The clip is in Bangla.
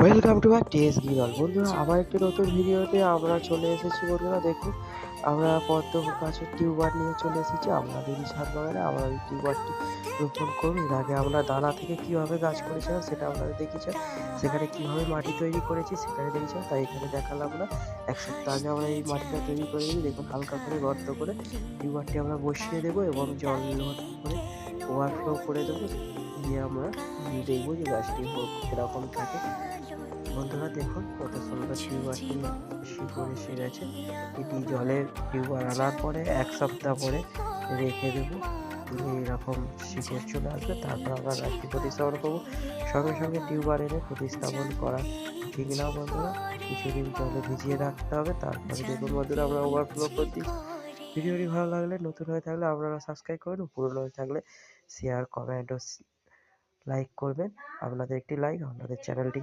ওয়েলকাম টু মাই টেস গিরল বন্ধুরা, আবার একটি নতুন ভিডিওতে আমরা চলে এসেছি বন্ধুরা, দেখুন, আমরা পদ্ম গাছের টিউবার নিয়ে চলে এসেছি। আপনাদেরই ছাদ বাগানে, আমরা ওই টিউবারটি রোপণ করুন এর আগে আমরা দানা থেকে কীভাবে গাছ করেছিলাম সেটা আপনাদের দেখিয়েছিলাম। সেখানে কীভাবে মাটি তৈরি করেছি সেখানে দেখেছিলাম তাই এখানে দেখালাম না। এক সপ্তাহ আগে আমরা এই মাটিটা তৈরি করে দিই দেখুন, হালকা করে গর্ত করে টিউবারটি আমরা বসিয়ে দেবো এবং জল করে ওভারফ্লো করে দেবো। দিয়ে আমরা দেখব যে গাছটি কীরকম থাকে। বন্ধুরা দেখুন কত সুন্দর টিউবারটি শিকড় এসে গেছে। এটি জলের টিউবার আনার পরে এক সপ্তাহ পরে রেখে দেবো। এরকম শিকড় চলে আসবে তারপর আমরা গাছটি প্রতিস্থাপন করব। সঙ্গে সঙ্গে টিউবার এনে প্রতিস্থাপন করা ঠিক না বন্ধুরা কিছুদিন জলে ভিজিয়ে রাখতে হবে তারপরে দেখুন বন্ধুরা আমরা ওভারফ্লো করে দিচ্ছি ভিডিওটি ভালো লাগলে নতুন হয়ে থাকলে আপনারা সাবস্ক্রাইব করবেন পুরনো হয়ে থাকলে শেয়ার কমেন্ট ও লাইক করবেন। আপনাদের একটি লাইক আপনাদের চ্যানেলটি